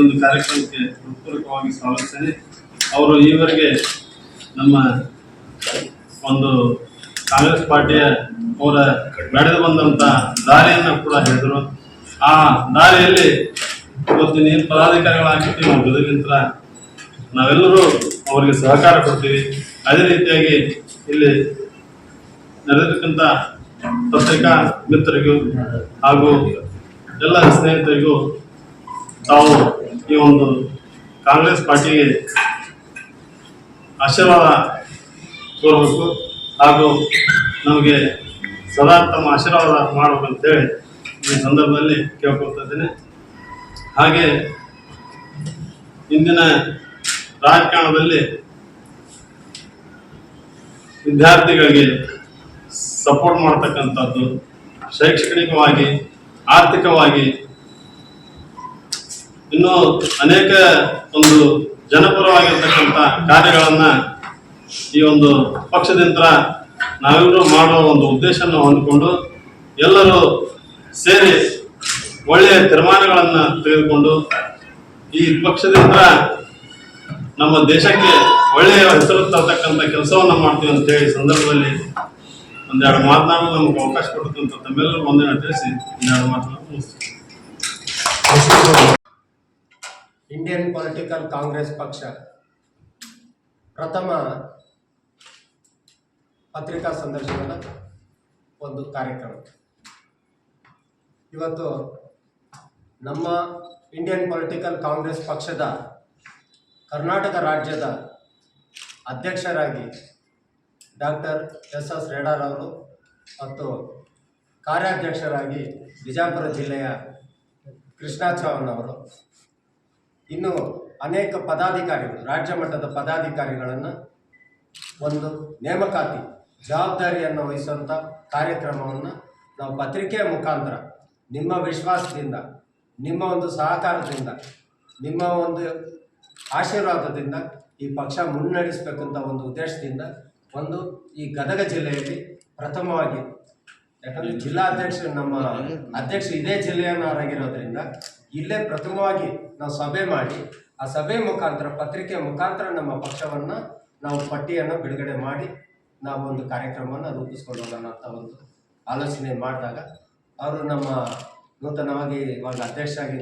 ಒಂದು ಕಾರ್ಯಕ್ರಮಕ್ಕೆ ಹೃತ್ಪೂರ್ವಕವಾಗಿ ಸ್ವಾಗತಿಸ್ತೇನೆ. ಅವರು ಈವರೆಗೆ ನಮ್ಮ ಒಂದು ಕಾಂಗ್ರೆಸ್ ಪಾರ್ಟಿಯ ಅವರ ನಡೆದು ಬಂದಂತ ದಾರಿಯನ್ನು ಕೂಡ ಹೇಳಿದರು. ಆ ದಾರಿಯಲ್ಲಿ ಇವತ್ತು ನೀನು ಪದಾಧಿಕಾರಿಗಳಾಗಿರ್ತೀವಿ, ನಾವು ಗದಗಿಂತ ನಾವೆಲ್ಲರೂ ಅವರಿಗೆ ಸಹಕಾರ ಕೊಡ್ತೀವಿ. ಅದೇ ರೀತಿಯಾಗಿ ಇಲ್ಲಿ ನಡೆದಿರ್ತಕ್ಕಂಥ ಪತ್ರಿಕಾ ಮಿತ್ರರಿಗೂ ಹಾಗೂ ಎಲ್ಲ ಸ್ನೇಹಿತರಿಗೂ ತಾವು ಈ ಒಂದು ಕಾಂಗ್ರೆಸ್ ಪಾರ್ಟಿಗೆ ಆಶೀರ್ವಾದ ತೋರಬೇಕು ಹಾಗೂ ನಮಗೆ ಸದಾ ತಮ್ಮ ಆಶೀರ್ವಾದ ಮಾಡಬೇಕಂತೇಳಿ ಈ ಸಂದರ್ಭದಲ್ಲಿ ಕೇಳ್ಕೊಳ್ತಾ ಹಾಗೆ ಇಂದಿನ ರಾಜಕಾರಣದಲ್ಲಿ ವಿದ್ಯಾರ್ಥಿಗಳಿಗೆ ಸಪೋರ್ಟ್ ಮಾಡ್ತಕ್ಕಂಥದ್ದು ಶೈಕ್ಷಣಿಕವಾಗಿ, ಆರ್ಥಿಕವಾಗಿ ಇನ್ನು ಅನೇಕ ಒಂದು ಜನಪರವಾಗಿರ್ತಕ್ಕಂಥ ಕಾರ್ಯಗಳನ್ನ ಈ ಒಂದು ಪಕ್ಷದಿಂದ ನಾವೆಲ್ಲರೂ ಮಾಡುವ ಒಂದು ಉದ್ದೇಶವನ್ನು ಹೊಂದಿಕೊಂಡು ಎಲ್ಲರೂ ಸೇರಿ ಒಳ್ಳೆಯ ತೀರ್ಮಾನಗಳನ್ನು ತೆಗೆದುಕೊಂಡು ಈ ಪಕ್ಷದಿಂದ ನಮ್ಮ ದೇಶಕ್ಕೆ ಒಳ್ಳೆಯ ಹೆಸರು ತರ್ತಕ್ಕಂಥ ಕೆಲಸವನ್ನು ಮಾಡ್ತೀವಿ ಅಂತ ಹೇಳಿ ಸಂದರ್ಭದಲ್ಲಿ ಒಂದೆರಡು ಮಾತನಾಡಲು ನಮ್ಗೆ ಅವಕಾಶ ಕೊಡುತ್ತಂತ ತಮ್ಮೆಲ್ಲರೂ ಒಂದಿನ ತಿಳಿಸಿ. ಒಂದೆರಡು ಮಾತನಾಡಿ ಇಂಡಿಯನ್ ಪೊಲಿಟಿಕಲ್ ಕಾಂಗ್ರೆಸ್ ಪಕ್ಷ. ಪ್ರಥಮ ಪತ್ರಿಕಾ ಸಂದರ್ಶನದ ಒಂದು ಕಾರ್ಯಕ್ರಮ. ಇವತ್ತು ನಮ್ಮ ಇಂಡಿಯನ್ ಪೊಲಿಟಿಕಲ್ ಕಾಂಗ್ರೆಸ್ ಪಕ್ಷದ ಕರ್ನಾಟಕ ರಾಜ್ಯದ ಅಧ್ಯಕ್ಷರಾಗಿ ಡಾಕ್ಟರ್ ಎಸ್ ಎಸ್ ರೇಡಾರ್ ಅವರು ಮತ್ತು ಕಾರ್ಯಾಧ್ಯಕ್ಷರಾಗಿ ಬಿಜಾಪುರ ಜಿಲ್ಲೆಯ ಕೃಷ್ಣಾ ಚೌಹಾಣ್ ಅವರು ಇನ್ನು ಅನೇಕ ಪದಾಧಿಕಾರಿಗಳು, ರಾಜ್ಯ ಮಟ್ಟದ ಪದಾಧಿಕಾರಿಗಳನ್ನು ಒಂದು ನೇಮಕಾತಿ ಜವಾಬ್ದಾರಿಯನ್ನು ವಹಿಸುವಂಥ ಕಾರ್ಯಕ್ರಮವನ್ನು ನಾವು ಪತ್ರಿಕೆಯ ಮುಖಾಂತರ ನಿಮ್ಮ ವಿಶ್ವಾಸದಿಂದ, ನಿಮ್ಮ ಒಂದು ಸಹಕಾರದಿಂದ, ನಿಮ್ಮ ಒಂದು ಆಶೀರ್ವಾದದಿಂದ ಈ ಪಕ್ಷ ಮುನ್ನಡೆಸಬೇಕಂತ ಒಂದು ಉದ್ದೇಶದಿಂದ ಒಂದು ಈ ಗದಗ ಜಿಲ್ಲೆಯಲ್ಲಿ ಪ್ರಥಮವಾಗಿ ಯಾಕಂದ್ರೆ ಜಿಲ್ಲಾಧ್ಯಕ್ಷರು ನಮ್ಮ ಅಧ್ಯಕ್ಷ ಇದೇ ಜಿಲ್ಲೆಯನ್ನಾರಾಗಿರೋದ್ರಿಂದ ಇಲ್ಲೇ ಪ್ರಥಮವಾಗಿ ನಾವು ಸಭೆ ಮಾಡಿ ಆ ಸಭೆ ಮುಖಾಂತರ ಪತ್ರಿಕೆ ಮುಖಾಂತರ ನಮ್ಮ ಪಕ್ಷವನ್ನು ನಾವು ಪಟ್ಟಿಯನ್ನು ಬಿಡುಗಡೆ ಮಾಡಿ ನಾವು ಒಂದು ಕಾರ್ಯಕ್ರಮವನ್ನು ರೂಪಿಸ್ಕೊಂಡು ಹೋಗೋಣ ಅಂತ ಒಂದು ಆಲೋಚನೆ ಮಾಡಿದಾಗ ಅವರು ನಮ್ಮ ನೂತನವಾಗಿ ಇವಾಗ ಅಧ್ಯಕ್ಷರಾಗಿ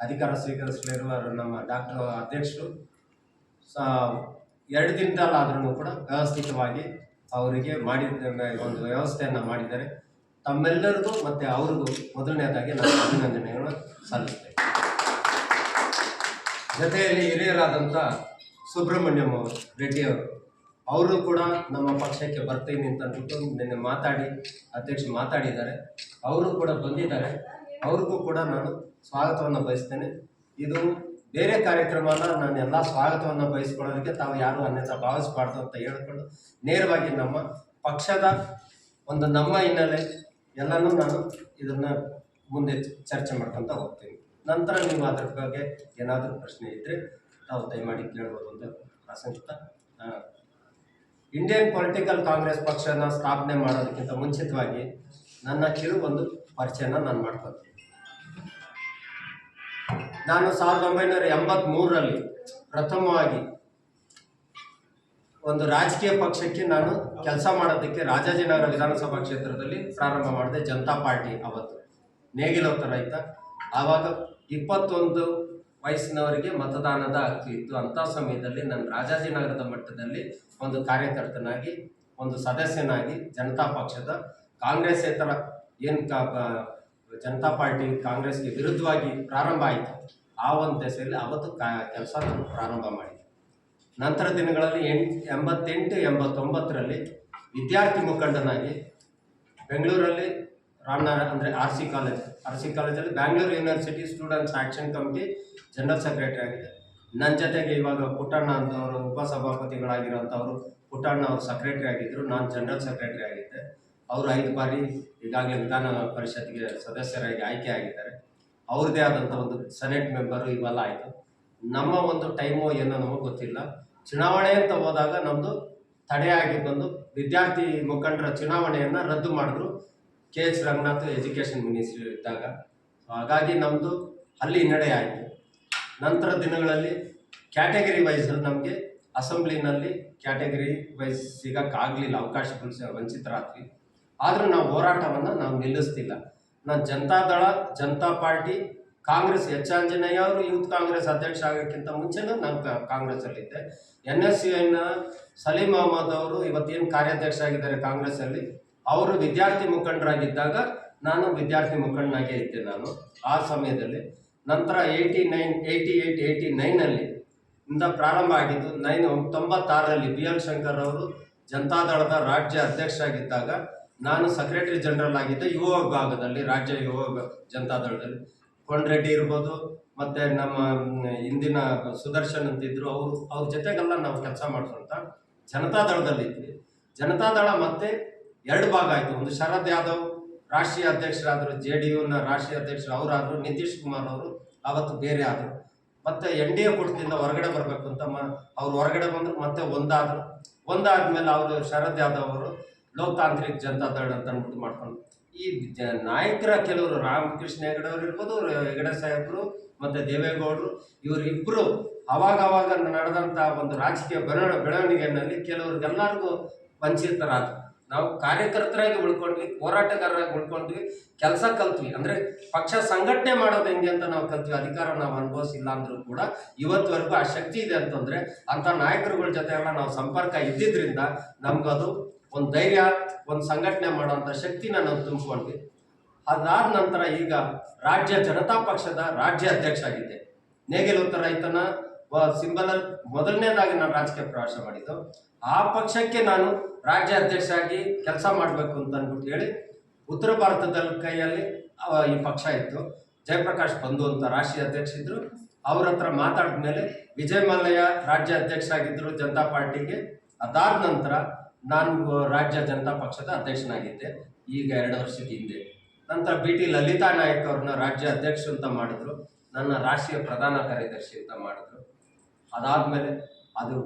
ಅಧಿಕಾರ ಸ್ವೀಕರಿಸಲಿರುವ ನಮ್ಮ ಡಾಕ್ಟರ್ ಅಧ್ಯಕ್ಷರು. ಎರಡು ದಿನದಲ್ಲಾದ್ರೂ ಕೂಡ ವ್ಯವಸ್ಥಿತವಾಗಿ ಅವರಿಗೆ ಮಾಡಿದ ಒಂದು ವ್ಯವಸ್ಥೆಯನ್ನು ಮಾಡಿದ್ದಾರೆ. ತಮ್ಮೆಲ್ಲರಿಗೂ ಮತ್ತು ಅವ್ರಿಗೂ ಮೊದಲನೇದಾಗಿ ನಾನು ಅಭಿನಂದನೆಗಳನ್ನು ಸಲ್ಲಿಸ್ತೇನೆ. ಜೊತೆಯಲ್ಲಿ ಹಿರಿಯರಾದಂಥ ಸುಬ್ರಹ್ಮಣ್ಯಂ ಅವರು ರೆಡ್ಡಿಯವರು ಅವರು ಕೂಡ ನಮ್ಮ ಪಕ್ಷಕ್ಕೆ ಬರ್ತೀನಿ ಅಂತ ಅಂದ್ಬಿಟ್ಟು ನಿನ್ನೆ ಮಾತಾಡಿ, ಅಧ್ಯಕ್ಷ ಮಾತಾಡಿದ್ದಾರೆ. ಅವರು ಕೂಡ ಬಂದಿದ್ದಾರೆ. ಅವ್ರಿಗೂ ಕೂಡ ನಾನು ಸ್ವಾಗತವನ್ನು ಬಯಸ್ತೇನೆ. ಇದು ಬೇರೆ ಕಾರ್ಯಕ್ರಮನ ನಾನು ಎಲ್ಲ ಸ್ವಾಗತವನ್ನು ಬಯಸ್ಕೊಳ್ಳೋದಕ್ಕೆ ತಾವು ಯಾರು ಅನ್ಯತ ಭಾವಿಸಬಾರ್ದು ಅಂತ ಹೇಳ್ಕೊಂಡು ನೇರವಾಗಿ ನಮ್ಮ ಪಕ್ಷದ ಒಂದು ನಮ್ಮ ಹಿನ್ನೆಲೆ ಎಲ್ಲನೂ ನಾನು ಇದನ್ನು ಮುಂದೆ ಚರ್ಚೆ ಮಾಡ್ಕೊತ ಹೋಗ್ತೀನಿ. ನಂತರ ನೀವು ಅದ್ರ ಬಗ್ಗೆ ಏನಾದರೂ ಪ್ರಶ್ನೆ ಇದ್ದರೆ ತಾವು ದಯಮಾಡಿ ಕೇಳ್ಬೋದು ಅಂತ ಪ್ರಾಸಂಗಿಕ ಇಂಡಿಯನ್ ಪೊಲಿಟಿಕಲ್ ಕಾಂಗ್ರೆಸ್ ಪಕ್ಷನ ಸ್ಥಾಪನೆ ಮಾಡೋದಕ್ಕಿಂತ ಮುಂಚಿತವಾಗಿ ನನ್ನ ಕಿರು ಒಂದು ಪರಿಚಯನ ನಾನು ಮಾಡ್ಕೊತೀನಿ. ನಾನು ಸಾವಿರದ ಒಂಬೈನೂರ ಎಂಬತ್ತ್ಮೂರರಲ್ಲಿ ಪ್ರಥಮವಾಗಿ ಒಂದು ರಾಜಕೀಯ ಪಕ್ಷಕ್ಕೆ ನಾನು ಕೆಲಸ ಮಾಡೋದಕ್ಕೆ ರಾಜಾಜಿನಗರ ವಿಧಾನಸಭಾ ಕ್ಷೇತ್ರದಲ್ಲಿ ಪ್ರಾರಂಭ ಮಾಡಿದೆ ಜನತಾ ಪಾರ್ಟಿ ಅವತ್ತು. ನೇಗಿಲೋತ ರೈತ ಆವಾಗ ಇಪ್ಪತ್ತೊಂದು ವಯಸ್ಸಿನವರಿಗೆ ಮತದಾನದ ಹಕ್ಕು ಇತ್ತು. ಅಂಥ ಸಮಯದಲ್ಲಿ ನಾನು ರಾಜಾಜಿನಗರದ ಮಟ್ಟದಲ್ಲಿ ಒಂದು ಕಾರ್ಯಕರ್ತನಾಗಿ, ಒಂದು ಸದಸ್ಯನಾಗಿ ಜನತಾ ಪಕ್ಷದ ಕಾಂಗ್ರೆಸ್ಸೇತರ ಏನು ಕಾ ಕ- ಜನತಾ ಪಾರ್ಟಿ ಕಾಂಗ್ರೆಸ್ಗೆ ವಿರುದ್ಧವಾಗಿ ಪ್ರಾರಂಭ ಆಯಿತು. ಆ ಒಂದು ದೆಸೆಯಲ್ಲಿ ಅವತ್ತು ಕೆಲಸ ನಾನು ಪ್ರಾರಂಭ ಮಾಡಿದೆ. ನಂತರ ದಿನಗಳಲ್ಲಿ ಎಂಟ್ ಎಂಬತ್ತೆಂಟು, ಎಂಬತ್ತೊಂಬತ್ತರಲ್ಲಿ ವಿದ್ಯಾರ್ಥಿ ಮುಖಂಡನಾಗಿ ಬೆಂಗಳೂರಲ್ಲಿ ರಾಮನಾರ ಅಂದರೆ R C college, R C ಕಾಲೇಜಲ್ಲಿ Bangalore university students action committee general secretary ಆಗಿದೆ ನನ್ನ ಜೊತೆಗೆ ಇವಾಗ ಪುಟ್ಟಣ್ಣ ಅಂತವರು ಉಪಸಭಾಪತಿಗಳಾಗಿರೋಂಥವ್ರು ಪುಟ್ಟಣ್ಣ ಅವರು ಸೆಕ್ರೆಟರಿ ಆಗಿದ್ದರು ನಾನು ಜನರಲ್ ಸೆಕ್ರೆಟರಿ ಆಗಿದ್ದೆ. ಅವರು ಐದು ಬಾರಿ ಈಗಾಗಲೇ ವಿಧಾನ ಪರಿಷತ್ಗೆ ಸದಸ್ಯರಾಗಿ ಆಯ್ಕೆ ಆಗಿದ್ದಾರೆ. ಅವ್ರದ್ದೇ ಆದಂಥ ಒಂದು ಸೆನೆಟ್ ಮೆಂಬರು ಇವೆಲ್ಲ ಆಯಿತು. ನಮ್ಮ ಒಂದು ಟೈಮು ಏನೋ ನಮಗೆ ಗೊತ್ತಿಲ್ಲ. ಚುನಾವಣೆ ಅಂತ ಹೋದಾಗ ನಮ್ಮದು ತಡೆಯಾಗಿ ಬಂದು ವಿದ್ಯಾರ್ಥಿ ಮುಖಂಡರ ಚುನಾವಣೆಯನ್ನು ರದ್ದು ಮಾಡಿದ್ರು K H Ranganath education ministry ಇದ್ದಾಗ. ಹಾಗಾಗಿ ನಮ್ಮದು ಅಲ್ಲಿ ಹಿನ್ನಡೆ ಆಯಿತು. ನಂತರ ದಿನಗಳಲ್ಲಿ ಕ್ಯಾಟಗರಿ ವೈಸ್ ನಮಗೆ ಅಸೆಂಬ್ಲಿನಲ್ಲಿ ಕ್ಯಾಟಗರಿ ವೈಸ್ ಸಿಗೋಕ್ಕಾಗಲಿಲ್ಲ. ಅವಕಾಶಗಳು ವಂಚಿತರಾದ್ವಿ. ಆದರೂ ನಾವು ಹೋರಾಟವನ್ನು ನಾವು ನಿಲ್ಲಿಸ್ತಿಲ್ಲ. ನಾನು ಜನತಾದಳ ಜನತಾ ಪಾರ್ಟಿ, ಕಾಂಗ್ರೆಸ್ ಎಚ್ ಆಂಜನೇಯ ಅವರು, ಯೂತ್ ಕಾಂಗ್ರೆಸ್ ಅಧ್ಯಕ್ಷ ಆಗೋಕ್ಕಿಂತ ಮುಂಚೆನೂ ನಾನು ಕಾಂಗ್ರೆಸ್ಸಲ್ಲಿದ್ದೆ. ಎನ್ ಎಸ್ ಯು ಎನ್ನ ಸಲೀಂ ಅಹಮದ್ ಅವರು ಇವತ್ತೇನು ಕಾರ್ಯಾಧ್ಯಕ್ಷ ಆಗಿದ್ದಾರೆ ಕಾಂಗ್ರೆಸ್ಸಲ್ಲಿ, ಅವರು ವಿದ್ಯಾರ್ಥಿ ಮುಖಂಡರಾಗಿದ್ದಾಗ ನಾನು ವಿದ್ಯಾರ್ಥಿ ಮುಖಂಡನಾಗೇ ಇದ್ದೆ ನಾನು ಆ ಸಮಯದಲ್ಲಿ. ನಂತರ eighty nine eighty eight eighty ನೈನಲ್ಲಿ ಇಂದ ಪ್ರಾರಂಭ ಆಗಿದ್ದು, ನೈನ್, ತೊಂಬತ್ತಾರರಲ್ಲಿ ಬಿ ಎಲ್ ಶಂಕರ್ ಅವರು ಜನತಾದಳದ ರಾಜ್ಯ ಅಧ್ಯಕ್ಷರಾಗಿದ್ದಾಗ ನಾನು ಸೆಕ್ರೆಟರಿ ಜನರಲ್ ಆಗಿದ್ದೆ ಯುವ ವಿಭಾಗದಲ್ಲಿ, ರಾಜ್ಯ ಯುವ ಜನತಾದಳದಲ್ಲಿ ಕೊಂಡ್ರೆಡ್ಡಿ ಇರ್ಬೋದು, ಮತ್ತು ನಮ್ಮ ಹಿಂದಿನ ಸುದರ್ಶನ್ ಅಂತಿದ್ರು, ಅವರು, ಅವ್ರ ಜೊತೆಗೆಲ್ಲ ನಾವು ಕೆಲಸ ಮಾಡ್ಕೊಂತ ಜನತಾದಳದಲ್ಲಿ ಇದ್ವಿ. ಜನತಾದಳ ಮತ್ತೆ ಎರಡು ಭಾಗ ಆಯಿತು. ಒಂದು ಶರದ್ ಯಾದವ್, ರಾಷ್ಟ್ರೀಯ ಅಧ್ಯಕ್ಷರಾದರು, ಜೆ ಡಿ ಯುನ ರಾಷ್ಟ್ರೀಯ ಅಧ್ಯಕ್ಷರು ಅವರಾದರು, ನಿತೀಶ್ ಕುಮಾರ್ ಅವರು, ಅವತ್ತು ಬೇರೆ ಆದರು. ಮತ್ತೆ ಎನ್ ಡಿ ಎ ಕೂಟದಿಂದ ಹೊರಗಡೆ ಬರಬೇಕು ಅಂತ ಮ, ಅವ್ರು ಹೊರಗಡೆ ಬಂದ್ರು, ಮತ್ತೆ ಒಂದಾದ್ರು. ಒಂದಾದ್ಮೇಲೆ ಅವರು ಶರದ್ ಯಾದವ್ ಅವರು ಲೋಕತಾಂತ್ರಿಕ ಜನತಾ ದಳ ಅಂತ ಅಂದ್ಬಿಟ್ಟು ಮಾಡ್ಕೊಂಡು. ಈ ಜ ನಾಯಕರ ಕೆಲವರು ರಾಮಕೃಷ್ಣ ಹೆಗಡೆ ಅವರು ಇರ್ಬೋದು ಹೆಗಡೆ ಸಾಹೇಬರು ಮತ್ತು ದೇವೇಗೌಡರು ಇವರಿಬ್ಬರು ಅವಾಗ ಅವಾಗ ನಡೆದಂಥ ಒಂದು ರಾಜಕೀಯ ಬೆಳವಣ ಬೆಳವಣಿಗೆಯಲ್ಲಿ ಕೆಲವ್ರಿಗೆಲ್ಲರಿಗೂ ವಂಚಿತರಾದ್ರು. ನಾವು ಕಾರ್ಯಕರ್ತರಾಗಿ ಉಳ್ಕೊಂಡ್ವಿ, ಹೋರಾಟಗಾರರಾಗಿ ಉಳ್ಕೊಂಡ್ವಿ, ಕೆಲಸ ಕಲ್ತ್ವಿ. ಅಂದರೆ ಪಕ್ಷ ಸಂಘಟನೆ ಮಾಡೋದು ಹೆಂಗೆ ಅಂತ ನಾವು ಕಲ್ತ್ವಿ. ಅಧಿಕಾರ ನಾವು ಅನುಭವಿಸಿಲ್ಲ ಅಂದರೂ ಕೂಡ ಇವತ್ತುವರೆಗೂ ಆ ಶಕ್ತಿ ಇದೆ ಅಂತಂದರೆ ಅಂಥ ನಾಯಕರುಗಳ ಜೊತೆ ಎಲ್ಲ ನಾವು ಸಂಪರ್ಕ ಇದ್ದಿದ್ದರಿಂದ ನಮ್ಗದು ಒಂದು ಧೈರ್ಯ, ಒಂದು ಸಂಘಟನೆ ಮಾಡುವಂಥ ಶಕ್ತಿನ ನಾನು ತುಂಬಿಕೊಂಡ್ವಿ. ಅದಾದ ನಂತರ ಈಗ ರಾಜ್ಯ ಜನತಾ ಪಕ್ಷದ ರಾಜ್ಯ ಅಧ್ಯಕ್ಷ ಆಗಿದ್ದೆ ನೇಗಿಲು ಉತ್ತರ ರೈತನ ಸಿಂಬಲ್ ಮೊದಲನೇದಾಗಿ ನಾನು ರಾಜಕೀಯ ಪ್ರವೇಶ ಮಾಡಿದ್ದು. ಆ ಪಕ್ಷಕ್ಕೆ ನಾನು ರಾಜ್ಯ ಅಧ್ಯಕ್ಷ ಆಗಿ ಕೆಲಸ ಮಾಡಬೇಕು ಅಂತ ಅಂದ್ಬಿಟ್ಟು ಹೇಳಿ ಉತ್ತರ ಭಾರತದಲ್ಲಿ ಕೈಯಲ್ಲಿ ಈ ಪಕ್ಷ ಇತ್ತು. ಜಯಪ್ರಕಾಶ್ ಬಂಧು ಅಂತ ರಾಷ್ಟ್ರೀಯ ಅಧ್ಯಕ್ಷ ಇದ್ರು. ಅವ್ರ ಹತ್ರ ಮಾತಾಡಿದ ಮೇಲೆ ವಿಜಯ್ ಮಲ್ಲಯ್ಯ ರಾಜ್ಯ ಅಧ್ಯಕ್ಷ ಆಗಿದ್ರು ಜನತಾ ಪಾರ್ಟಿಗೆ. ಅದಾದ ನಂತರ ನಾನು ರಾಜ್ಯ ಜನತಾ ಪಕ್ಷದ ಅಧ್ಯಕ್ಷನಾಗಿದ್ದೆ. ಈಗ ಎರಡು ವರ್ಷದ ಹಿಂದೆ. ನಂತರ ಬಿ ಟಿ ಲಲಿತಾ ನಾಯಕ್ ಅವ್ರನ್ನ ರಾಜ್ಯ ಅಧ್ಯಕ್ಷ ಅಂತ ಮಾಡಿದ್ರು. ನನ್ನ ರಾಷ್ಟ್ರೀಯ ಪ್ರಧಾನ ಕಾರ್ಯದರ್ಶಿ ಅಂತ ಮಾಡಿದ್ರು. ಅದಾದಮೇಲೆ ಅದು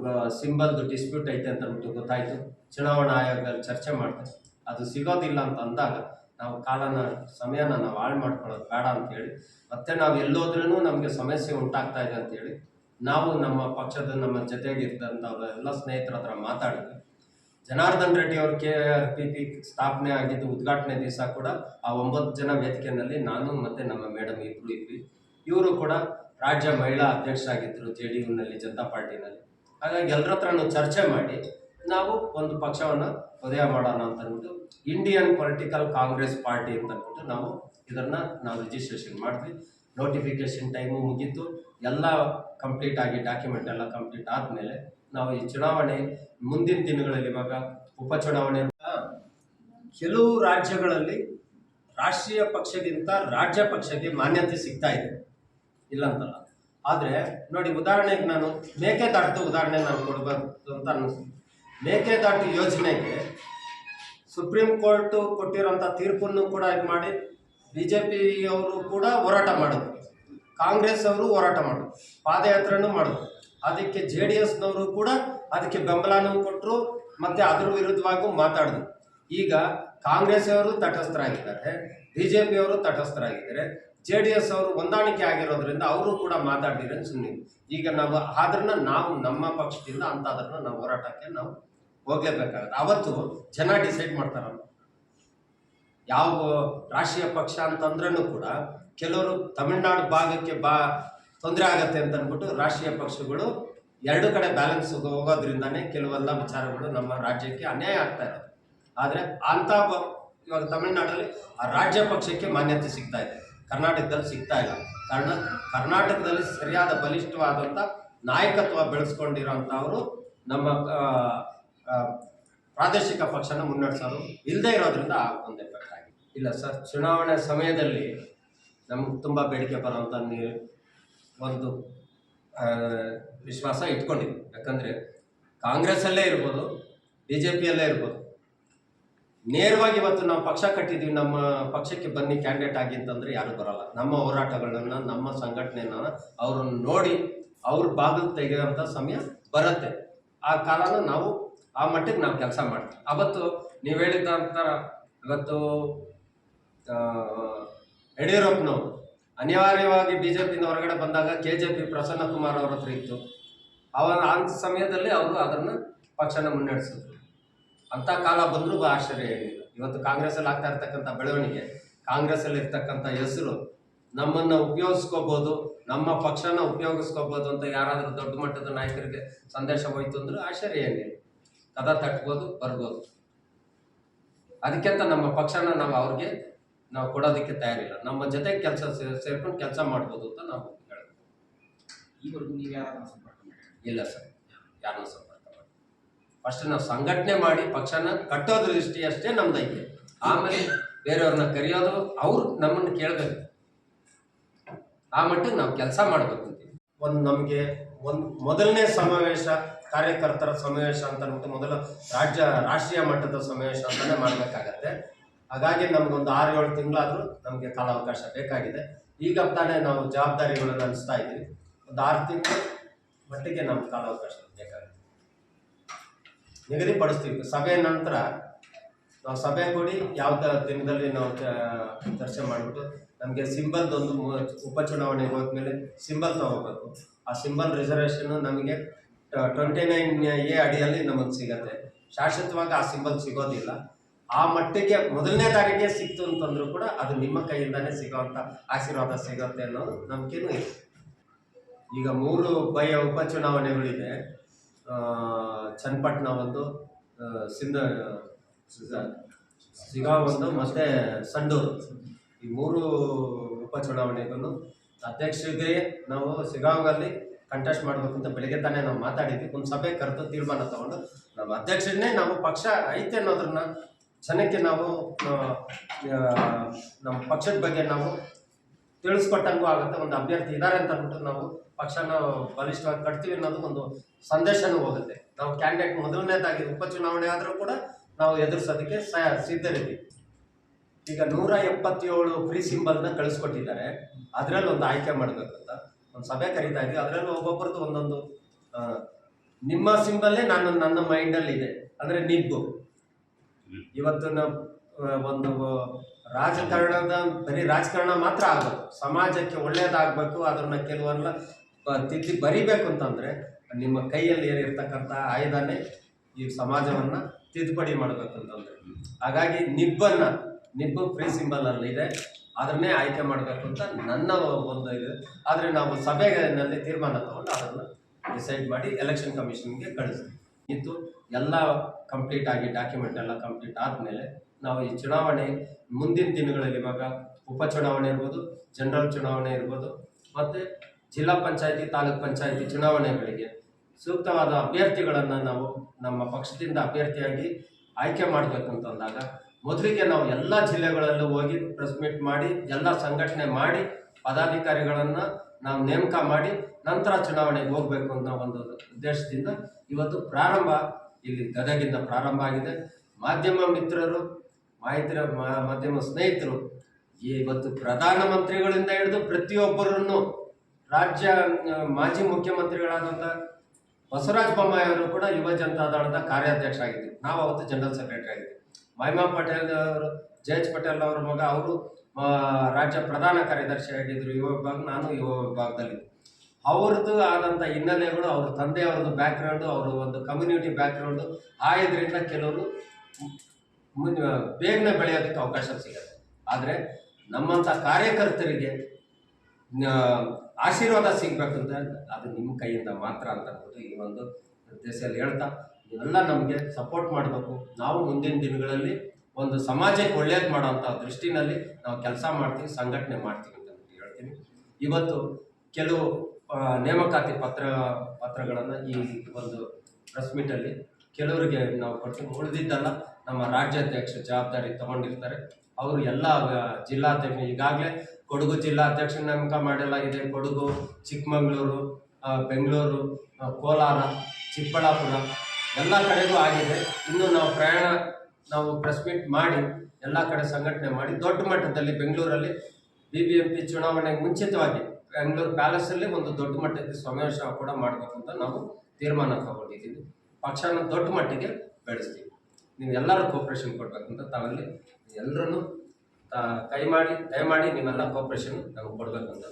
ಸಿಂಬಲ್ದು ಡಿಸ್ಪ್ಯೂಟ್ ಐತೆ ಅಂತ ಗೊತ್ತಾಯಿತು. ಚುನಾವಣಾ ಆಯೋಗದಲ್ಲಿ ಚರ್ಚೆ ಮಾಡಿದೆ. ಅದು ಸಿಗೋದಿಲ್ಲ ಅಂತ ಅಂದಾಗ ನಾವು ಕಾಲನ, ಸಮಯನ ನಾವು ಹಾಳು ಮಾಡ್ಕೊಳ್ಳೋದು ಬೇಡ ಅಂತೇಳಿ ಮತ್ತೆ ನಾವು ಎಲ್ಲೋದ್ರೂ ನಮಗೆ ಸಮಸ್ಯೆ ಉಂಟಾಗ್ತಾ ಇದೆ ಅಂತೇಳಿ ನಾವು ನಮ್ಮ ಪಕ್ಷದ ನಮ್ಮ ಜೊತೆಗಿದ್ದಂಥವ್ರ ಎಲ್ಲ ಸ್ನೇಹಿತರ ಹತ್ರ ಮಾತಾಡಿದ್ವಿ. ಜನಾರ್ದನ್ ರೆಡ್ಡಿ ಅವರು ಕೆ ಆರ್ ಪಿ ಪಿ ಸ್ಥಾಪನೆ ಆಗಿದ್ದು ಉದ್ಘಾಟನೆ ದಿವಸ ಕೂಡ ಆ ಒಂಬತ್ತು ಜನ ವೇದಿಕೆಯಲ್ಲಿ ನಾನು ಮತ್ತೆ ನಮ್ಮ ಮೇಡಮ್ ಇಬ್ಬರು ಇದ್ವಿ. ಇವರು ಕೂಡ ರಾಜ್ಯ ಮಹಿಳಾ ಅಧ್ಯಕ್ಷರಾಗಿದ್ದರು ಜೆ ಡಿ ಯುನಲ್ಲಿ ಜನತಾ ಪಾರ್ಟಿನಲ್ಲಿ. ಹಾಗಾಗಿ ಎಲ್ಲರ ಹತ್ರನೂ ಚರ್ಚೆ ಮಾಡಿ ನಾವು ಒಂದು ಪಕ್ಷವನ್ನು ಉದಯ ಮಾಡೋಣ ಅಂತ ಅಂದ್ಬಿಟ್ಟು ಇಂಡಿಯನ್ ಪೊಲಿಟಿಕಲ್ ಕಾಂಗ್ರೆಸ್ ಪಾರ್ಟಿ ಅಂತ ನಾವು ಇದನ್ನು ನಾವು ರಿಜಿಸ್ಟ್ರೇಷನ್ ಮಾಡಿದ್ವಿ. ನೋಟಿಫಿಕೇಶನ್ ಟೈಮು ಮುಗೀತು. ಎಲ್ಲ ಕಂಪ್ಲೀಟ್ ಆಗಿ ಡಾಕ್ಯುಮೆಂಟ್ ಎಲ್ಲ ಕಂಪ್ಲೀಟ್ ಆದಮೇಲೆ ನಾವು ಈ ಚುನಾವಣೆ ಮುಂದಿನ ದಿನಗಳಲ್ಲಿ ಇವಾಗ ಉಪಚುನಾವಣೆ ಕೆಲವು ರಾಜ್ಯಗಳಲ್ಲಿ ರಾಷ್ಟ್ರೀಯ ಪಕ್ಷಗಿಂತ ರಾಜ್ಯ ಪಕ್ಷಕ್ಕೆ ಮಾನ್ಯತೆ ಸಿಗ್ತಾ ಇದೆ. ಇಲ್ಲಂತಲ್ಲ ಆದರೆ ನೋಡಿ ಉದಾಹರಣೆಗೆ ನಾನು ಮೇಕೆದಾಟು ಉದಾಹರಣೆ ನಾನು ಕೊಡಬಾರ್ದು ಅಂತ ಅನ್ನಿಸ್ತೀನಿ ಮೇಕೆದಾಟು ಯೋಜನೆಗೆ ಸುಪ್ರೀಂ ಕೋರ್ಟು ಕೊಟ್ಟಿರೋಂಥ ತೀರ್ಪನ್ನು ಕೂಡ ಇದು ಮಾಡಿ ಬಿ ಜೆ ಪಿಯವರು ಕೂಡ ಹೋರಾಟ ಮಾಡಿದ್ರು ಕಾಂಗ್ರೆಸ್ ಅವರು ಹೋರಾಟ ಮಾಡಿದ್ರು ಪಾದಯಾತ್ರೆನೂ ಮಾಡಿದ್ರು ಅದಕ್ಕೆ ಜೆ ಡಿ ಎಸ್ನವರು ಕೂಡ ಅದಕ್ಕೆ ಬೆಂಬಲನೂ ಕೊಟ್ಟರು ಮತ್ತು ಅದ್ರ ವಿರುದ್ಧವಾಗೂ ಮಾತಾಡಿದ್ರು ಈಗ ಕಾಂಗ್ರೆಸ್ ಅವರು ತಟಸ್ಥರಾಗಿದ್ದಾರೆ, ಬಿ ಜೆ ಪಿಯವರು ತಟಸ್ಥರಾಗಿದ್ದಾರೆ, ಜೆ ಡಿ ಎಸ್ ಅವರು ಹೊಂದಾಣಿಕೆ ಆಗಿರೋದ್ರಿಂದ ಅವರು ಕೂಡ ಮಾತಾಡಿದ್ರೆ ಸುಮ್ಮನೆ ಈಗ ನಾವು ಆದ್ರನ್ನ ನಾವು ನಮ್ಮ ಪಕ್ಷದಿಂದ ಅಂತ ಅದನ್ನ ನಾವು ಹೋರಾಟಕ್ಕೆ ನಾವು ಹೋಗಲೇಬೇಕಾಗುತ್ತೆ. ಅವತ್ತು ಜನ ಡಿಸೈಡ್ ಮಾಡ್ತಾರಲ್ಲ. ಯಾವ ರಾಷ್ಟ್ರೀಯ ಪಕ್ಷ ಅಂತಂದ್ರೂ ಕೂಡ ಕೆಲವರು ತಮಿಳ್ನಾಡು ಭಾಗಕ್ಕೆ ಬಾ ತೊಂದರೆ ಆಗತ್ತೆ ಅಂತ ಅಂದ್ಬಿಟ್ಟು ರಾಷ್ಟ್ರೀಯ ಪಕ್ಷಗಳು ಎರಡು ಕಡೆ ಬ್ಯಾಲೆನ್ಸ್ ಹೋಗೋದ್ರಿಂದಾನೇ ಕೆಲವೆಲ್ಲ ವಿಚಾರಗಳು ನಮ್ಮ ರಾಜ್ಯಕ್ಕೆ ಅನ್ಯಾಯ ಆಗ್ತಾ ಇರೋದು ಆದರೆ ಅಂಥ ಇವಾಗ ತಮಿಳ್ನಾಡಲ್ಲಿ ಆ ರಾಜ್ಯ ಪಕ್ಷಕ್ಕೆ ಮಾನ್ಯತೆ ಸಿಗ್ತಾ ಇದೆ. ಕರ್ನಾಟಕದಲ್ಲಿ ಸಿಗ್ತಾ ಇಲ್ಲ. ಕಾರಣ ಕರ್ನಾಟಕದಲ್ಲಿ ಸರಿಯಾದ ಬಲಿಷ್ಠವಾದಂಥ ನಾಯಕತ್ವ ಬೆಳೆಸ್ಕೊಂಡಿರೋಂಥವರು ನಮ್ಮ ಪ್ರಾದೇಶಿಕ ಪಕ್ಷನ ಮುನ್ನಡೆಸೋದು ಇಲ್ಲದೆ ಇರೋದ್ರಿಂದ ಆ ಒಂದು ಎಫೆಕ್ಟ್ ಆಗಿದೆ ಇಲ್ಲ ಸರ್, ಚುನಾವಣೆ ಸಮಯದಲ್ಲಿ ನಮ್ಗೆ ತುಂಬ ಬೇಡಿಕೆ ಬರುವಂಥ ನೀ- ಒಂದು ವಿಶ್ವಾಸ ಇಟ್ಕೊಂಡಿದ್ವಿ. ಯಾಕಂದರೆ ಕಾಂಗ್ರೆಸ್ಸಲ್ಲೇ ಇರ್ಬೋದು ಬಿ ಜೆ ಪಿಯಲ್ಲೇ ಇರ್ಬೋದು. ನೇರವಾಗಿ ಇವತ್ತು ನಾವು ಪಕ್ಷ ಕಟ್ಟಿದ್ದೀವಿ ನಮ್ಮ ಪಕ್ಷಕ್ಕೆ ಬನ್ನಿ ಕ್ಯಾಂಡಿಡೇಟ್ ಆಗಿ ಅಂತಂದರೆ ಯಾರು ಬರಲ್ಲ. ನಮ್ಮ ಹೋರಾಟಗಳನ್ನ ನಮ್ಮ ಸಂಘಟನೆಯನ್ನು ಅವ್ರನ್ನ ನೋಡಿ ಅವ್ರ ಬಾಗಿಲು ತೆಗೆಯುವಂಥ ಸಮಯ ಬರುತ್ತೆ. ಆ ಕಾಲನ ನಾವು ಆ ಮಟ್ಟಿಗೆ ನಾವು ಕೆಲಸ ಮಾಡ್ತೀವಿ. ಅವತ್ತು ನೀವು ಹೇಳಿದಂಥ ಇವತ್ತು ಆ, ಯಡಿಯೂರಪ್ಪನವರು ಅನಿವಾರ್ಯವಾಗಿ ಬಿ ಜೆ ಪಿಯಿಂದ ಹೊರಗಡೆ ಬಂದಾಗ K J P Prasanna Kumar ಅವ್ರ ಹತ್ರ ಇತ್ತು. ಅವರ ಆ ಸಮಯದಲ್ಲಿ ಅವರು ಅದನ್ನು ಪಕ್ಷನ ಮುನ್ನಡೆಸಿದ್ರು. ಅಂಥ ಕಾಲ ಬಂದರೂ ಆಶ್ಚರ್ಯ ಏನಿಲ್ಲ. ಇವತ್ತು ಕಾಂಗ್ರೆಸ್ಸಲ್ಲಿ ಆಗ್ತಾ ಇರ್ತಕ್ಕಂಥ ಬೆಳವಣಿಗೆ, ಕಾಂಗ್ರೆಸ್ಸಲ್ಲಿ ಇರ್ತಕ್ಕಂಥ ಹೆಸರು ನಮ್ಮನ್ನು ಉಪಯೋಗಿಸ್ಕೋಬೋದು, ನಮ್ಮ ಪಕ್ಷನ ಉಪಯೋಗಿಸ್ಕೋಬೋದು ಅಂತ ಯಾರಾದರೂ ದೊಡ್ಡ ಮಟ್ಟದ ನಾಯಕರಿಗೆ ಸಂದೇಶ ಹೋಯ್ತು ಅಂದ್ರೆ ಆಶ್ಚರ್ಯ ಏನಿಲ್ಲ. ಕದ ತಟ್ಬೋದು, ಬರ್ಬೋದು. ಅದಕ್ಕಿಂತ ನಮ್ಮ ಪಕ್ಷನ ನಾವು ಅವ್ರಿಗೆ ನಾವು ಕೊಡೋದಕ್ಕೆ ತಯಾರಿಲ್ಲ. ನಮ್ಮ ಜೊತೆ ಕೆಲಸ ಸೇರ್ಕೊಂಡು ಕೆಲಸ ಮಾಡ್ಬೋದು ಅಂತ ನಾವು ಹೇಳ್ತೀವಿ ಈವರೆಗೂ ನೀವು ಯಾರನ್ನ ಸಂಪರ್ಕ ಇಲ್ಲ ಸರ್. ಯಾರನ್ನೂ ಸಂಪರ್ಕ ಮಾಡಿ ಫಸ್ಟ್ ನಾವು ಸಂಘಟನೆ ಮಾಡಿ ಪಕ್ಷನ ಕಟ್ಟೋದ್ರ ದೃಷ್ಟಿ ಅಷ್ಟೇ ನಮ್ದು ಐತೆ. ಆಮೇಲೆ ಬೇರೆಯವ್ರನ್ನ ಕರೆಯೋದು ಅವ್ರು ನಮ್ಮನ್ನು ಕೇಳಬೇಕು. ಆ ಮಟ್ಟಿಗೆ ನಾವು ಕೆಲಸ ಮಾಡ್ಬೇಕು ಅಂತೀವಿ. ಒಂದು ನಮಗೆ ಒಂದು ಮೊದಲನೇ ಸಮಾವೇಶ ಕಾರ್ಯಕರ್ತರ ಸಮಾವೇಶ ಅಂತ ಅಂದ್ಬಿಟ್ಟು ಮೊದಲು ರಾಜ್ಯ ರಾಷ್ಟ್ರೀಯ ಮಟ್ಟದ ಸಮಾವೇಶ ಅಂತಾನೆ ಮಾಡಬೇಕಾಗತ್ತೆ. ಹಾಗಾಗಿ ನಮಗೊಂದು ಆರು ಏಳು ತಿಂಗಳಾದರೂ ನಮಗೆ ಕಾಲಾವಕಾಶ ಬೇಕಾಗಿದೆ. ಈಗ ತಾನೇ ನಾವು ಜವಾಬ್ದಾರಿಗಳನ್ನು ಅನಿಸ್ತಾ ಇದ್ದೀವಿ. ಒಂದು ಆರು ತಿಂಗಳು ಮಟ್ಟಿಗೆ ನಮ್ಗೆ ಕಾಲಾವಕಾಶ ಬೇಕಾಗುತ್ತೆ. ನಿಗದಿಪಡಿಸ್ತೀವಿ ಸಭೆ ನಂತರ ನಾವು ಸಭೆ ಕೂಡಿ ಯಾವ ದಿನದಲ್ಲಿ ನಾವು ಚರ್ಚೆ ಮಾಡಿಬಿಟ್ಟು ನಮಗೆ ಸಿಂಬಲ್ದೊಂದು ಉಪಚುನಾವಣೆಗೆ ಹೋದ್ಮೇಲೆ ಸಿಂಬಲ್ ತಗೋಬೇಕು. ಆ ಸಿಂಬಲ್ ರಿಸರ್ವೇಷನ್ ನಮಗೆ ಟ್ವೆಂಟಿ ನೈನ್ ಎ ಅಡಿಯಲ್ಲಿ ನಮಗೆ ಸಿಗತ್ತೆ. ಶಾಶ್ವತವಾಗಿ ಆ ಸಿಂಬಲ್ ಸಿಗೋದಿಲ್ಲ. ಆ ಮಟ್ಟಿಗೆ ಮೊದಲನೇ ತಾರೀಕೆ ಸಿಕ್ತು ಅಂತಂದ್ರೂ ಕೂಡ ಅದು ನಿಮ್ಮ ಕೈಯಿಂದಾನೇ ಸಿಗೋವಂಥ ಆಶೀರ್ವಾದ ಸಿಗುತ್ತೆ ಅನ್ನೋದು ನಂಬಿಕೆನೂ ಇದೆ. ಈಗ ಮೂರು ಬಯ ಉಪಚುನಾವಣೆಗಳಿದೆ. ಚನ್ನಪಟ್ಟಣ ಒಂದು ಸಿಂಧ ಸಿಗ- ಒಂದು ಮತ್ತೆ ಸಂಡೂರು. ಈ ಮೂರು ಉಪಚುನಾವಣೆಗೂ ಅಧ್ಯಕ್ಷರಿಗೆ ನಾವು ಸಿಗಾಂಗಲ್ಲಿ ಕಂಟೆಸ್ಟ್ ಮಾಡಬೇಕು ಅಂತ ಬೆಳಿಗ್ಗೆ ತಾನೇ ನಾವು ಮಾತಾಡಿದ್ವಿ. ಒಂದು ಸಭೆ ಕರೆದು ತೀರ್ಮಾನ ತಗೊಂಡು ನಮ್ಮ ಅಧ್ಯಕ್ಷರನ್ನೇ ನಾವು ಪಕ್ಷ ಐತೆ ಅನ್ನೋದನ್ನ ಜನಕ್ಕೆ ನಾವು ನಮ್ಮ ಪಕ್ಷದ ಬಗ್ಗೆ ನಾವು ತಿಳಿಸ್ಕೊಟ್ಟಂಗೂ ಆಗುತ್ತೆ, ಒಂದು ಅಭ್ಯರ್ಥಿ ಇದ್ದಾರೆ ಅಂತ ಅಂದ್ಬಿಟ್ಟು ನಾವು ಪಕ್ಷನ ಬಲಿಷ್ಠವಾಗಿ ಕಟ್ತೀವಿ ಅನ್ನೋದು ಒಂದು ಸಂದೇಶನೂ ಹೋಗುತ್ತೆ. ನಾವು ಕ್ಯಾಂಡಿಡೇಟ್ ಮೊದಲನೇದಾಗಿ ಉಪಚುನಾವಣೆ ಆದರೂ ಕೂಡ ನಾವು ಎದುರಿಸೋದಕ್ಕೆ ಸಿದ್ಧರಿದ್ದೀವಿ. ಈಗ ನೂರ ಎಪ್ಪತ್ತೇಳು ಫ್ರೀ ಸಿಂಬಲ್ನ ಕಳಿಸ್ಕೊಟ್ಟಿದ್ದಾರೆ. ಅದರಲ್ಲಿ ಒಂದು ಆಯ್ಕೆ ಮಾಡಬೇಕಂತ. ಒಂದು ಸಭೆ ಕರೀತಾ ಇದ್ವಿ ಅದರಲ್ಲಿ ಒಬ್ಬೊಬ್ಬರದ್ದು ಒಂದೊಂದು ನಿಮ್ಮ ಸಿಂಬಲ್ಲೇ ನಾನು ನನ್ನ ಮೈಂಡಲ್ಲಿ ಇದೆ. ಅಂದರೆ ನಿಬ್ಬು ಇವತ್ತು ಒಂದು ರಾಜಕಾರಣದ, ಬರೀ ರಾಜಕಾರಣ ಮಾತ್ರ ಆಗಬೇಕು. ಸಮಾಜಕ್ಕೆ ಒಳ್ಳೆಯದಾಗಬೇಕು ಅದನ್ನ ಕೆಲವರೆಲ್ಲ ತಿದ್ದಿ ಬರಿಬೇಕು ಅಂತಂದ್ರೆ ನಿಮ್ಮ ಕೈಯಲ್ಲಿ ಏನಿರ್ತಕ್ಕಂಥ ಆಯುಧನೇ ಈ ಸಮಾಜವನ್ನ ತಿದ್ದುಪಡಿ ಮಾಡಬೇಕು ಅಂತಂದರೆ. ಹಾಗಾಗಿ ನಿಬ್ಬನ್ನ, ನಿಬ್ಬು ಫ್ರೀ ಸಿಂಬಲ್ ಅಲ್ಲಿ ಇದೆ. ಅದನ್ನೇ ಆಯ್ಕೆ ಮಾಡಬೇಕು ಅಂತ ನನ್ನ ಒಂದು ಇದು. ಆದರೆ ನಾವು ಸಭೆನಲ್ಲಿ ತೀರ್ಮಾನ ತಗೊಂಡು ಅದನ್ನು ಡಿಸೈಡ್ ಮಾಡಿ ಎಲೆಕ್ಷನ್ ಕಮಿಷನ್ಗೆ ಕಳಿಸ್ತೀವಿ. ಇತ್ತು ಎಲ್ಲ ಕಂಪ್ಲೀಟ್ ಆಗಿ ಡಾಕ್ಯುಮೆಂಟ್ ಎಲ್ಲ ಕಂಪ್ಲೀಟ್ ಆದಮೇಲೆ ನಾವು ಈ ಚುನಾವಣೆ ಮುಂದಿನ ದಿನಗಳಲ್ಲಿ ಇವಾಗ ಉಪಚುನಾವಣೆ ಇರ್ಬೋದು ಜನರಲ್ ಚುನಾವಣೆ ಇರ್ಬೋದು, ಮತ್ತು ಜಿಲ್ಲಾ ಪಂಚಾಯತಿ, ತಾಲೂಕ್ ಪಂಚಾಯತಿ ಚುನಾವಣೆಗಳಿಗೆ ಸೂಕ್ತವಾದ ಅಭ್ಯರ್ಥಿಗಳನ್ನು ನಾವು ನಮ್ಮ ಪಕ್ಷದಿಂದ ಅಭ್ಯರ್ಥಿಯಾಗಿ ಆಯ್ಕೆ ಮಾಡಬೇಕು ಅಂತಂದಾಗ ಮೊದಲಿಗೆ ನಾವು ಎಲ್ಲ ಜಿಲ್ಲೆಗಳಲ್ಲೂ ಹೋಗಿ ಪ್ರೆಸ್ ಮೀಟ್ ಮಾಡಿ, ಎಲ್ಲ ಸಂಘಟನೆ ಮಾಡಿ, ಪದಾಧಿಕಾರಿಗಳನ್ನು ನಾವು ನೇಮಕ ಮಾಡಿ ನಂತರ ಚುನಾವಣೆಗೆ ಹೋಗಬೇಕು ಅನ್ನೋ ಒಂದು ಉದ್ದೇಶದಿಂದ ಇವತ್ತು ಪ್ರಾರಂಭ, ಇಲ್ಲಿ ಗದಗಿಂದ ಪ್ರಾರಂಭ ಆಗಿದೆ. ಮಾಧ್ಯಮ ಮಿತ್ರರು, ಮಾಹಿತಿ ಮಾಧ್ಯಮ ಸ್ನೇಹಿತರು ಇವತ್ತು ಪ್ರಧಾನಮಂತ್ರಿಗಳಿಂದ ಹಿಡಿದು ಪ್ರತಿಯೊಬ್ಬರನ್ನು ರಾಜ್ಯ ಮಾಜಿ ಮುಖ್ಯಮಂತ್ರಿಗಳಾದಂಥ ಬಸವರಾಜ ಬೊಮ್ಮಾಯಿ ಅವರು ಕೂಡ ಯುವ ಜನತಾದಳದ ಕಾರ್ಯಾಧ್ಯಕ್ಷ ಆಗಿದ್ದರು ನಾವು ಅವತ್ತು ಜನರಲ್ ಸೆಕ್ರೆಟರಿ ಆಗಿದ್ವಿ. ಮಹಿಮಾ ಪಟೇಲ್ ಅವರು ಜೆ ಎಚ್ ಪಟೇಲ್ ಅವರ ಮಗ, ಅವರು ರಾಜ್ಯ ಪ್ರಧಾನ ಕಾರ್ಯದರ್ಶಿ ಆಗಿದ್ರು ಯುವ ವಿಭಾಗ, ನಾನು ಯುವ ವಿಭಾಗದಲ್ಲಿ. ಅವ್ರದ್ದು ಆದಂಥ ಹಿನ್ನೆಲೆಗಳು, ಅವ್ರ ತಂದೆಯವ್ರದ್ದು ಬ್ಯಾಕ್ಗ್ರೌಂಡು ಅವರ ಒಂದು ಕಮ್ಯುನಿಟಿ ಬ್ಯಾಕ್ಗ್ರೌಂಡು ಆ ಇದರಿಂದ ಕೆಲವರು ಮುನ್ ಬೇಗನೆ ಬೆಳೆಯೋದಕ್ಕೆ ಅವಕಾಶ ಸಿಗುತ್ತೆ. ಆದರೆ ನಮ್ಮಂಥ ಕಾರ್ಯಕರ್ತರಿಗೆ ಆಶೀರ್ವಾದ ಸಿಗಬೇಕಂತ ಅದು ನಿಮ್ಮ ಕೈಯಿಂದ ಮಾತ್ರ ಅಂತ ಅಂದ್ಬಿಟ್ಟು ಈ ಒಂದು ಉದ್ದೇಶದಲ್ಲಿ ಹೇಳ್ತಾ ಎಲ್ಲ ನಮಗೆ ಸಪೋರ್ಟ್ ಮಾಡಬೇಕು. ನಾವು ಮುಂದಿನ ದಿನಗಳಲ್ಲಿ ಒಂದು ಸಮಾಜಕ್ಕೆ ಒಳ್ಳೇದು ಮಾಡೋಂಥ ದೃಷ್ಟಿನಲ್ಲಿ ನಾವು ಕೆಲಸ ಮಾಡ್ತೀವಿ, ಸಂಘಟನೆ ಮಾಡ್ತೀವಿ ಅಂತ ಹೇಳ್ತೀನಿ. ಇವತ್ತು ಕೆಲವು ನೇಮಕಾತಿ ಪತ್ರ, ಪತ್ರಗಳನ್ನು ಈ ಒಂದು ಪ್ರೆಸ್ ಮೀಟಲ್ಲಿ ಕೆಲವರಿಗೆ ನಾವು ಕೊಡ್ತೀವಿ. ಉಳಿದಿದ್ದಲ್ಲ ನಮ್ಮ ರಾಜ್ಯಾಧ್ಯಕ್ಷ ಜವಾಬ್ದಾರಿ ತಗೊಂಡಿರ್ತಾರೆ. ಅವರು ಎಲ್ಲ ಜಿಲ್ಲಾಧ್ಯಕ್ಷ ಈಗಾಗಲೇ ಕೊಡಗು ಜಿಲ್ಲಾಧ್ಯಕ್ಷ ನೇಮಕ ಮಾಡಲಾಗಿದೆ ಕೊಡಗು, ಚಿಕ್ಕಮಗಳೂರು ಬೆಂಗಳೂರು ಕೋಲಾರ, ಚಿಕ್ಕಬಳ್ಳಾಪುರ ಎಲ್ಲ ಕಡೆಗೂ ಆಗಿದೆ. ಇನ್ನು ನಾವು ಪ್ರಯಾಣ ನಾವು ಪ್ರೆಸ್ ಮೀಟ್ ಮಾಡಿ ಎಲ್ಲ ಕಡೆ ಸಂಘಟನೆ ಮಾಡಿ ದೊಡ್ಡ ಮಟ್ಟದಲ್ಲಿ ಬೆಂಗಳೂರಲ್ಲಿ ಬಿ ಬಿ ಎಂ ಪಿ ಚುನಾವಣೆಗೆ ಮುಂಚಿತವಾಗಿ ಬೆಂಗಳೂರು ಪ್ಯಾಲೇಸಲ್ಲಿ ಒಂದು ದೊಡ್ಡ ಮಟ್ಟಕ್ಕೆ ಸಮಾವೇಶ ಕೂಡ ಮಾಡಬೇಕು ಅಂತ ನಾವು ತೀರ್ಮಾನ ತಗೊಂಡಿದ್ದೀವಿ. ಪಕ್ಷನ ದೊಡ್ಡ ಮಟ್ಟಿಗೆ ಬೆಳೆಸ್ತೀವಿ ನೀವು ಎಲ್ಲರೂ ಕೋಪ್ರೇಷನ್ ಕೊಡ್ಬೇಕು ಅಂತ ತಾವಲ್ಲಿ ಎಲ್ಲರೂ ಕೈ ಮಾಡಿ ದಯಮಾಡಿ ನೀವೆಲ್ಲ ಕೋಪ್ರೇಷನ್ ನಾವು ಕೊಡಬೇಕಂತ